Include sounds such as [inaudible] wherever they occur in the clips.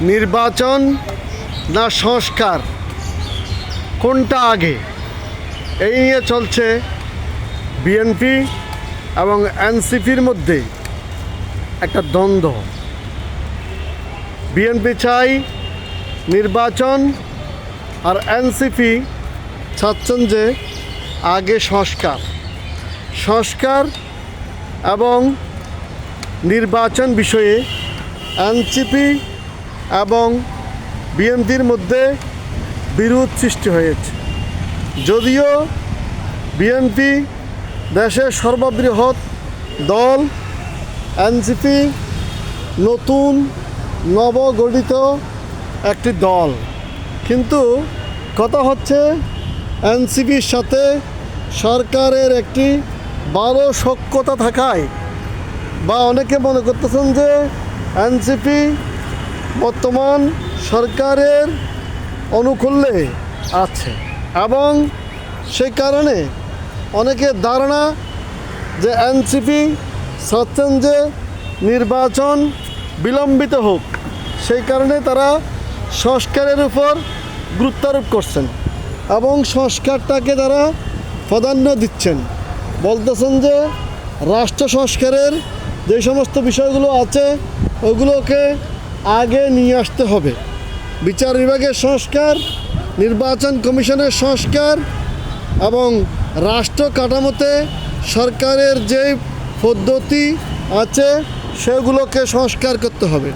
নির্বাচন না সংস্কার? কোনটা আগে? এই নিয়ে চলছে বিএনপি এবং এনসিপির মধ্যে একটা দ্বন্দ্ব। বিএনপি চাই নির্বাচন আর এনসিপি চাচ্ছেন যে আগে সংস্কার। সংস্কার এবং নির্বাচন বিষয়ে এনসিপি এবং বিএনপির মধ্যে বিরোধ সৃষ্টি হয়েছে। যদিও বিএনপি দেশের সর্ববৃহৎ দল, এনসিপি নতুন নবগঠিত একটি দল। কিন্তু কথা হচ্ছে এনসিপির সাথে সরকারের একটি ভালো সক্ষতা থাকায় বা অনেকে মনে করতেছেন যে এনসিপি বর্তমান সরকারের অনুকূলে আছে এবং সেই কারণে অনেকের ধারণা যে এনসিপি চাচ্ছেন যে নির্বাচন বিলম্বিত হোক, সেই কারণে তারা সংস্কারের উপর গুরুত্ব আরোপ করছেন এবং সংস্কারটাকে তারা প্রাধান্য দিচ্ছেন, বলতেছেন যে রাষ্ট্র সংস্কারের যে সমস্ত বিষয়গুলো আছে, ওগুলোকে আগে নিয়ে আসতে হবে। বিচার বিভাগের সংস্কার, নির্বাচন কমিশনের সংস্কার এবং রাষ্ট্র কাঠামোতে সরকারের যে পদ্ধতি আছে, সেগুলোকে সংস্কার করতে হবে।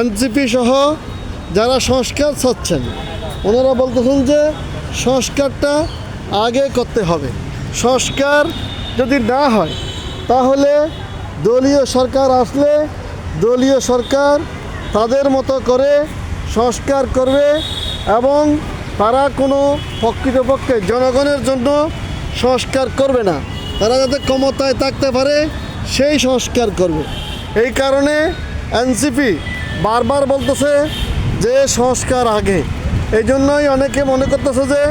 এনসিপি সহ যারা সংস্কার চাচ্ছেন, ওনারা বলতেছেন যে সংস্কারটা আগে করতে হবে। সংস্কার যদি না হয়, তাহলে দলীয় সরকার আসলে দলীয় সরকার তাদের মতো করে সংস্কার করবে এবং তারা কোনো প্রকৃতপক্ষে জনগণের জন্য সংস্কার করবে না। তারা যাতে ক্ষমতায় থাকতে পারে, সেই সংস্কার করবে। এই কারণে এনসিপি বারবার বলতেছে যে সংস্কার আগে। এই জন্যই অনেকে মনে করতেছে যে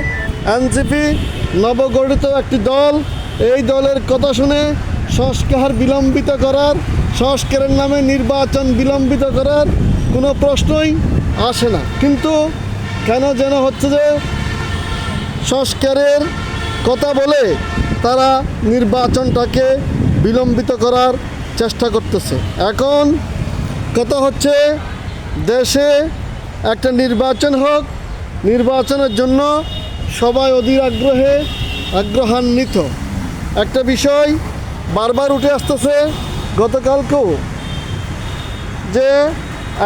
এনসিপি নবগঠিত একটি দল। এই দলের কথা শুনে সংস্কার বিলম্বিত করার, সংস্কারের নামে নির্বাচন বিলম্বিত করার কোনো প্রশ্নই আসে না। কিন্তু কেন যেন হচ্ছে যে সংস্কারের কথা বলে তারা নির্বাচনটাকে বিলম্বিত করার চেষ্টা করতেছে। এখন কথা হচ্ছে দেশে একটা নির্বাচন হোক, নির্বাচনের জন্য সবাই অধীর আগ্রহে আগ্রহান্বিত। একটা বিষয় বারবার উঠে আসতেছে গতকালকেও, যে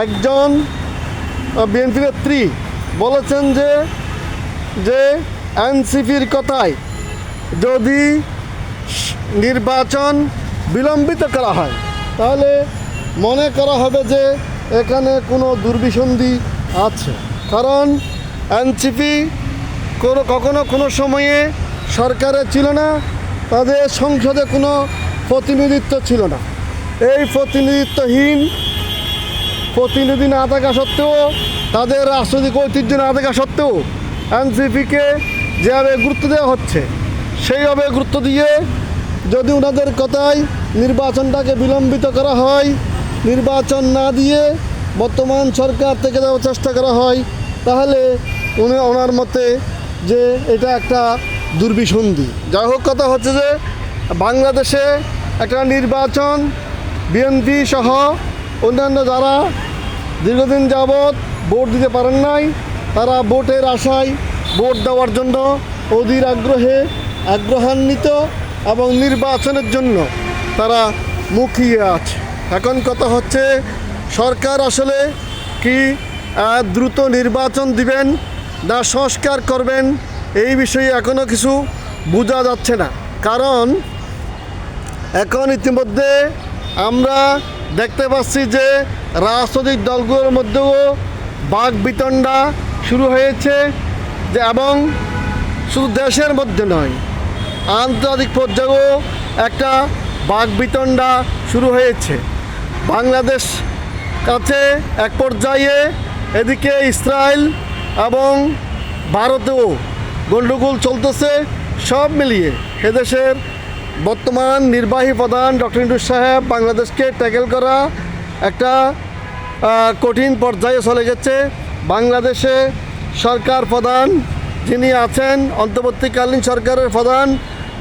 একজন বিএনপি নেত্রী বলেছেন যে যে এনসিপির কথায় যদি নির্বাচন বিলম্বিত করা হয়, তাহলে মনে করা হবে যে এখানে কোনো দুর্বিসন্ধি আছে। কারণ এনসিপি কোনো, কখনো কোনো সময়ে সরকারে ছিল না, তাদের সংসদে কোনো প্রতিনিধিত্ব ছিল না। এই প্রতিনিধিত্বহীন প্রতিনিধি না থাকা সত্ত্বেও, তাদের রাজনৈতিক ঐতিহ্য না থাকা সত্ত্বেও এনসিপিকে যেভাবে গুরুত্ব দেওয়া হচ্ছে, সেইভাবে গুরুত্ব দিয়ে যদি ওনাদের কথায় নির্বাচনটাকে বিলম্বিত করা হয়, নির্বাচন না দিয়ে বর্তমান সরকার থেকে দেওয়ার চেষ্টা করা হয়, তাহলে উনি ওনার মতে যে এটা একটা দুর্বিসন্ধি। যাই হোক, কথা হচ্ছে যে বাংলাদেশে একটা নির্বাচন, বিএনপি সহ অন্যান্য যারা দীর্ঘদিন যাবৎ ভোট দিতে পারেন নাই, তারা ভোটের আশায় ভোট দেওয়ার জন্য অধীর আগ্রহে আগ্রহান্বিত এবং নির্বাচনের জন্য তারা মুখিয়ে আছে। এখন কথা হচ্ছে, সরকার আসলে কি দ্রুত নির্বাচন দিবেন না সংস্কার করবেন, এই বিষয়ে এখনও কিছু বোঝা যাচ্ছে না। কারণ এখন ইতিমধ্যে আমরা দেখতে পাচ্ছি যে রাজনৈতিক দলগুলোর মধ্যেও বাঘ বিতণ্ডা শুরু হয়েছে যে এবং শুধু দেশের মধ্যে নয়, আন্তর্জাতিক পর্যায়েও একটা বাঘ বিতণ্ডা শুরু হয়েছে। বাংলাদেশ কাছে এক পর্যায়ে এদিকে ইসরায়েল এবং ভারতেও গণ্ডগোল চলতেছে, সব মিলিয়ে এদেশের বর্তমান নির্বাহী প্রধান ডক্টর ইন্দুস সাহেব বাংলাদেশকে ট্যাকেল করা একটা কঠিন পর্যায়ে চলে গেছে। বাংলাদেশে সরকার প্রধান যিনি আছেন, অন্তর্বর্তীকালীন সরকারের প্রধান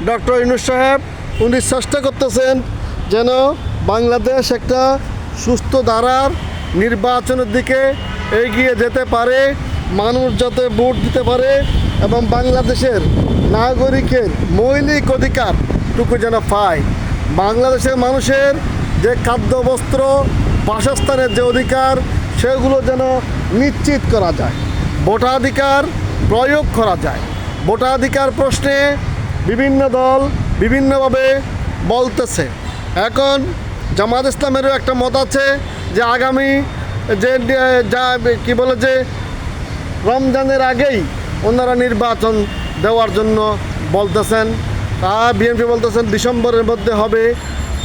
ডক্টর ইনুস সাহেব, উনি চেষ্টা করতেছেন যেন বাংলাদেশ একটা সুস্থ ধারার নির্বাচনের দিকে এগিয়ে যেতে পারে, মানুষ যাতে ভোট দিতে পারে এবং বাংলাদেশের নাগরিকের মৌলিক অধিকারটুকু যেন পায়। বাংলাদেশের মানুষের যে খাদ্য, বস্ত্র, বাসস্থানের যে অধিকার, সেগুলো যেন নিশ্চিত করা যায়। ভোটাধিকার প্রয়োগ করা যায়। ভোটাধিকার প্রশ্নে বিভিন্ন দল বিভিন্নভাবে বলতেছে। এখন জামাত ইসলামেরও একটা মত আছে যে আগামী যে, যা, কী বলে যে, রমজানের আগেই ওনারা নির্বাচন দেওয়ার জন্য বলতেছেন। আর বিএনপি বলতেছেন ডিসেম্বরের মধ্যে হবে।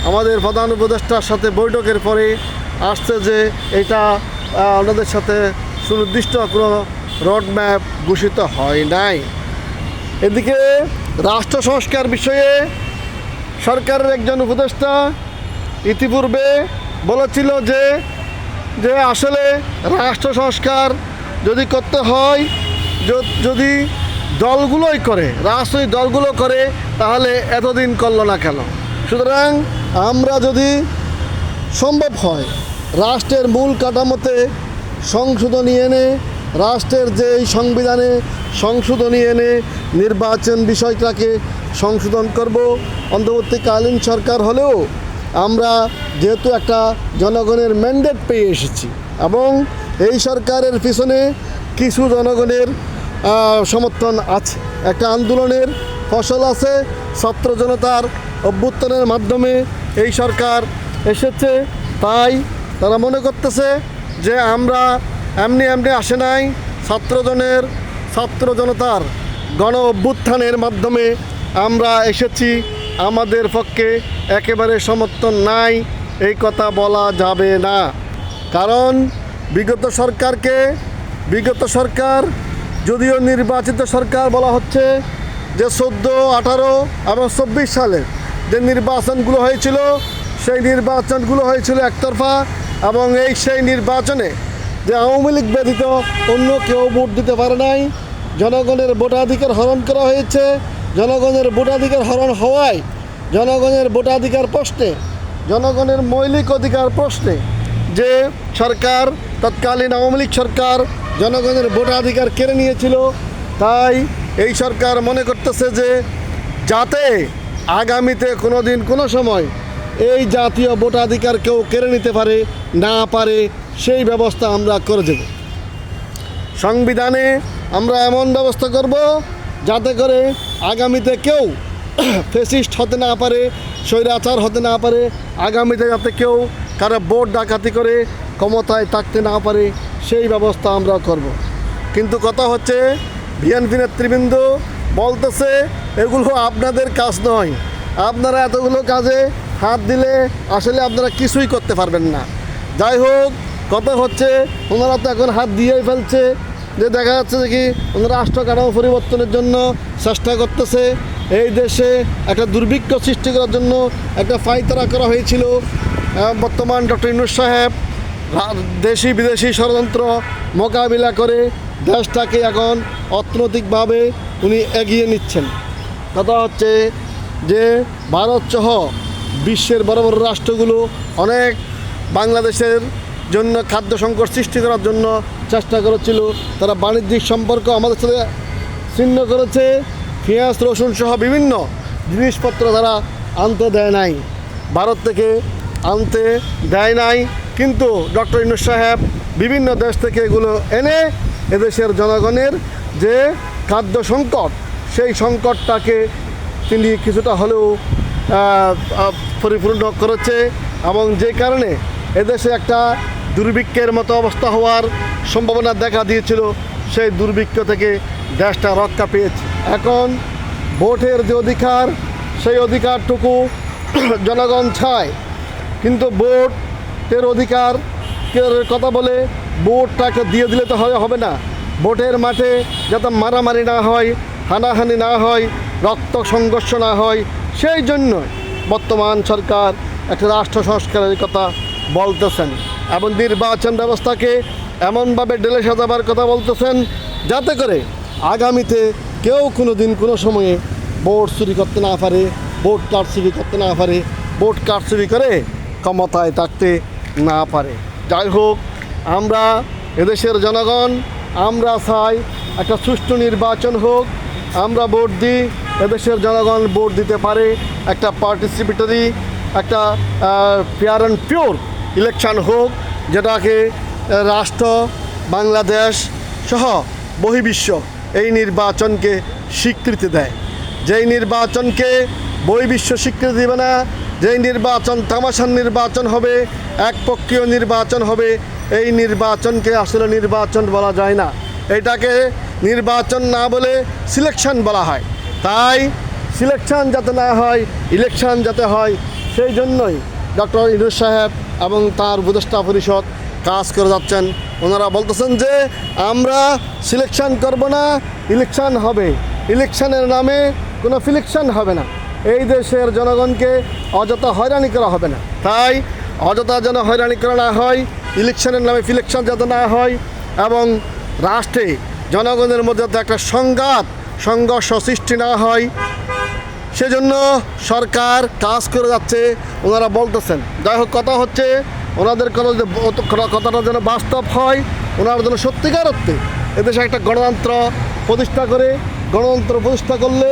আমাদের প্রধান উপদেষ্টার সাথে বৈঠকের পরে আসছে যে এটা ওনাদের সাথে সুনির্দিষ্ট কোনো রোড ম্যাপ ঘোষিত হয় নাই। এদিকে রাষ্ট্র সংস্কার বিষয়ে সরকারের একজন উপদেষ্টা ইতিপূর্বে বলেছিল যে যে আসলে রাষ্ট্র সংস্কার যদি করতে হয় যদি দলগুলোই করে, রাজনৈতিক দলগুলো করে তাহলে এতদিন করল না কেন? সুতরাং আমরা যদি সম্ভব হয় রাষ্ট্রের মূল কাঠামোতে সংশোধনী এনে, রাষ্ট্রের যে এই সংবিধানে সংশোধনী এনে নির্বাচন বিষয়টাকে সংশোধন করব, অন্তর্বর্তীকালীন সরকার হলেও আমরা যেহেতু একটা জনগণের ম্যান্ডেট পেয়ে এসেছি এবং এই সরকারের পিছনে কিছু জনগণের সমর্থন আছে। একটা আন্দোলনের ফসল আছে, ছাত্র জনতার অভ্যুত্থানের মাধ্যমে এই সরকার এসেছে। তাই তারা মনে করতেছে যে আমরা এমনি এমনি আসে নাই, ছাত্রজনের, ছাত্র জনতার গণ অভ্যুত্থানের মাধ্যমে আমরা এসেছি। আমাদের পক্ষে একেবারে সমর্থন নাই, এই কথা বলা যাবে না। কারণ বিগত সরকারকে, বিগত সরকার, যদিও নির্বাচিত সরকার বলা হচ্ছে যে চোদ্দ, আঠারো এবং চব্বিশ সালে যে নির্বাচনগুলো হয়েছিল, সেই নির্বাচনগুলো হয়েছিল একতরফা এবং এই সেই নির্বাচনে যে আওয়ামী লীগ ব্যতীত অন্য কেউ ভোট দিতে পারে নাই। জনগণের ভোটাধিকার হরণ করা হয়েছে। জনগণের ভোটাধিকার হরণ হওয়ায় জনগণের ভোটাধিকার প্রশ্নে, জনগণের মৌলিক অধিকার প্রশ্নে যে সরকার, তৎকালীন আওয়ামী লীগ সরকার জনগণের ভোটাধিকার কেড়ে নিয়েছিল, তাই এই সরকার মনে করতেছে যে যাতে আগামীতে কোনো দিন কোনো সময় এই জাতীয় ভোটাধিকার কেউ কেড়ে নিতে পারে, না পারে, সেই ব্যবস্থা আমরা করে দেব সংবিধানে আমরা এমন ব্যবস্থা করব যাতে করে আগামীতে কেউ [clears throat] ফেসিস্ট হতে না পারে, স্বৈরাচার হতে না পারে, আগামীতে যাতে কেউ কারও ভোট ডাকাতি করে, ক্ষমতায় থাকতে না পারে, সেই ব্যবস্থা আমরা করব। কিন্তু কথা হচ্ছে বিএনপি নেতৃবৃন্দ বলতেছে, এগুলো আপনাদের কাজ নয়। আপনারা এতগুলো কাজে হাত দিলে আসলে আপনারা কিছুই করতে পারবেন না। যাই হোক, কথা হচ্ছে, ওনারা তো এখন হাত দিয়েই ফেলছে। যে দেখা যাচ্ছে যে কি, ওনারা রাষ্ট্র কাঠামো পরিবর্তনের জন্য চেষ্টা করতেছে। এই দেশে একটা দুর্ভিক্ষ সৃষ্টি করার জন্য একটা ফাইতারা করা হয়েছিল। বর্তমান ডক্টর ইনুস সাহেব দেশি বিদেশি ষড়যন্ত্র মোকাবিলা করে দেশটাকে এখন অর্থনৈতিকভাবে উনি এগিয়ে নিচ্ছেন। কথা হচ্ছে যে ভারত সহ বিশ্বের বড় বড় রাষ্ট্রগুলো অনেক বাংলাদেশের জন্য খাদ্য সংকট সৃষ্টি করার জন্য চেষ্টা করেছিল। তারা বাণিজ্যিক সম্পর্ক আমাদের সাথে ছিন্ন করেছে। পেঁয়াজ, রসুন সহ বিভিন্ন জিনিসপত্র তারা আনতে দেয় নাই। ভারত থেকে আনতে দেয় নাই। কিন্তু ডক্টর ইনুস সাহেব বিভিন্ন দেশ থেকে এগুলো এনে এদেশের জনগণের যে খাদ্য সংকট, সেই সংকটটাকে তিনি কিছুটা হলেও পরিপূর্ণ করেছে এবং যে কারণে এদেশে একটা দুর্ভিক্ষের মতো অবস্থা হওয়ার সম্ভাবনা দেখা দিয়েছিল, সেই দুর্ভিক্ষ থেকে দেশটা রক্ষা পেয়েছে। এখন ভোটের যে অধিকার, সেই অধিকারটুকু [clears throat] জনগণ চায়। কিন্তু ভোটের অধিকার কথা বলে ভোটটাকে দিয়ে দিলে তো হয়, হবে না। ভোটের মাঠে যাতে মারামারি না হয়, হানাহানি না হয়, রক্ত সংঘর্ষ না হয়, সেই জন্য বর্তমান সরকার একটা রাষ্ট্র সংস্কারের কথা বলতেছেন এবং নির্বাচন ব্যবস্থাকে এমনভাবে ডেলে সাজাবার কথা বলতেছেন যাতে করে আগামীতে কেউ কোনো দিন কোনো সময়ে ভোট চুরি করতে না পারে, ভোট কারচুরি করতে না পারে, ভোট কারচুরি করে ক্ষমতায় থাকতে না পারে। যাই হোক আমরা এদেশের জনগণ, আমরা চাই একটা সুষ্ঠু নির্বাচন হোক, আমরা ভোট দিই, এদেশের জনগণ ভোট দিতে পারে, একটা পার্টিসিপেটরি একটা পিয়ার অ্যান্ড পিওর ইলেকশন হোক, যেটাকে রাষ্ট্র, বাংলাদেশ সহ বহির্বিশ্ব এই নির্বাচনকে স্বীকৃতি দেয়। যেই নির্বাচনকে বহির্বিশ্ব স্বীকৃতি দেবে না, যেই নির্বাচন তামাশার নির্বাচন হবে, একপক্ষীয় নির্বাচন হবে এই নির্বাচনকে আসলে নির্বাচন বলা যায় না। এটাকে নির্বাচন না বলে সিলেকশন বলা হয়। তাই সিলেকশন যাতে না হয় ইলেকশন যাতে হয়, সেই জন্যই ডক্টর ইনুস সাহেব এবং তার উপদেষ্টা পরিষদ কাজ করে যাচ্ছেন। ওনারা বলতেছেন যে, আমরা সিলেকশন করব না ইলেকশন হবে। ইলেকশনের নামে কোনো ফিলেকশন হবে না। এই দেশের জনগণকে অযথা হয়রানি করা হবে না। তাই অযথা যেন হয়রানি করা না হয় ইলেকশনের নামে ফিলেকশন যাতে না হয় এবং রাষ্ট্রে জনগণের মধ্যে যাতে একটা সংঘাত, সংঘর্ষ সৃষ্টি না হয়, সেজন্য সরকার কাজ করে যাচ্ছে, ওনারা বলতেছেন। যাই হোক, কথা হচ্ছে ওনাদের যে কথাটা যেন বাস্তব হয়, ওনারা যেন সত্যিকার অর্থে এদেশে একটা গণতন্ত্র প্রতিষ্ঠা করে, গণতন্ত্র প্রতিষ্ঠা করলে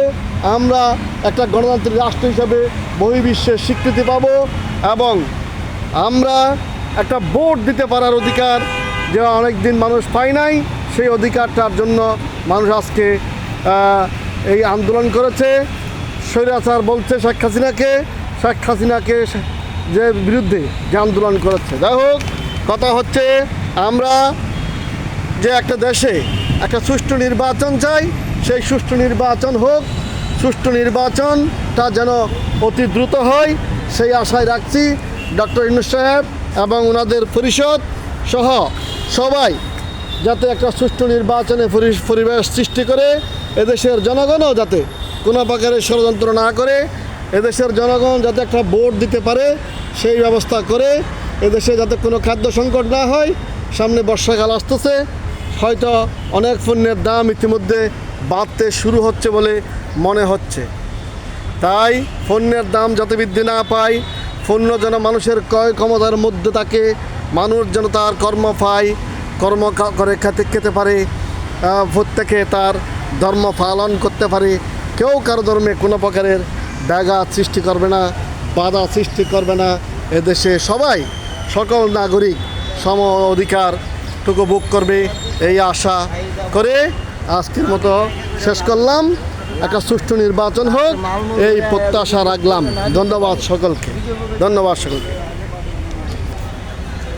আমরা একটা গণতান্ত্রিক রাষ্ট্র হিসাবে বহির্বিশ্বের স্বীকৃতি পাব এবং আমরা একটা ভোট দিতে পারার অধিকার যে অনেক দিন মানুষ পায় নাই। সেই অধিকারটার জন্য মানুষ আজকে এই আন্দোলন করেছে। স্বৈরাচার বলছে শেখ হাসিনাকে। শেখ হাসিনাকে যে বিরুদ্ধে যে আন্দোলন করেছে। যাই হোক, কথা হচ্ছে আমরা যে একটা দেশে একটা সুষ্ঠু নির্বাচন চাই, সেই সুষ্ঠু নির্বাচন হোক। সুষ্ঠু নির্বাচনটা যেন অতি দ্রুত হয়, সেই আশায় রাখছি। ডক্টর ইনুস সাহেব এবং ওনাদের পরিষদ সহ সবাই যাতে একটা সুষ্ঠু নির্বাচনে পরি- পরিবেশ সৃষ্টি করে এদেশের জনগণও যাতে কোনো প্রকারের ষড়যন্ত্র না করে এদেশের জনগণ যাতে একটা ভোট দিতে পারে, সেই ব্যবস্থা করে এদেশে যাতে কোনো খাদ্য সংকট না হয়। সামনে বর্ষাকাল আসতেছে, হয়তো অনেক পণ্যের দাম ইতিমধ্যে বাড়তে শুরু হচ্ছে বলে মনে হচ্ছে। তাই পণ্যের দাম যাতে বৃদ্ধি না পায় পণ্য যেন মানুষের ক্রয় ক্ষমতার মধ্যে থাকে, মানুষ যেন তার কর্ম পায়, কর্ম করে খেতে খেতে পারে প্রত্যেকে তার ধর্ম পালন করতে পারে। কেউ কারও ধর্মে কোনো প্রকারের ব্যাঘাত সৃষ্টি করবে না, বাধা সৃষ্টি করবে না। এদেশে সবাই সকল নাগরিক সম অধিকারটুকু ভোগ করবে, এই আশা করে আজকের মতো শেষ করলাম। একটা সুষ্ঠু নির্বাচন হোক এই প্রত্যাশা রাখলাম। ধন্যবাদ সকলকে। ধন্যবাদ সকলকে।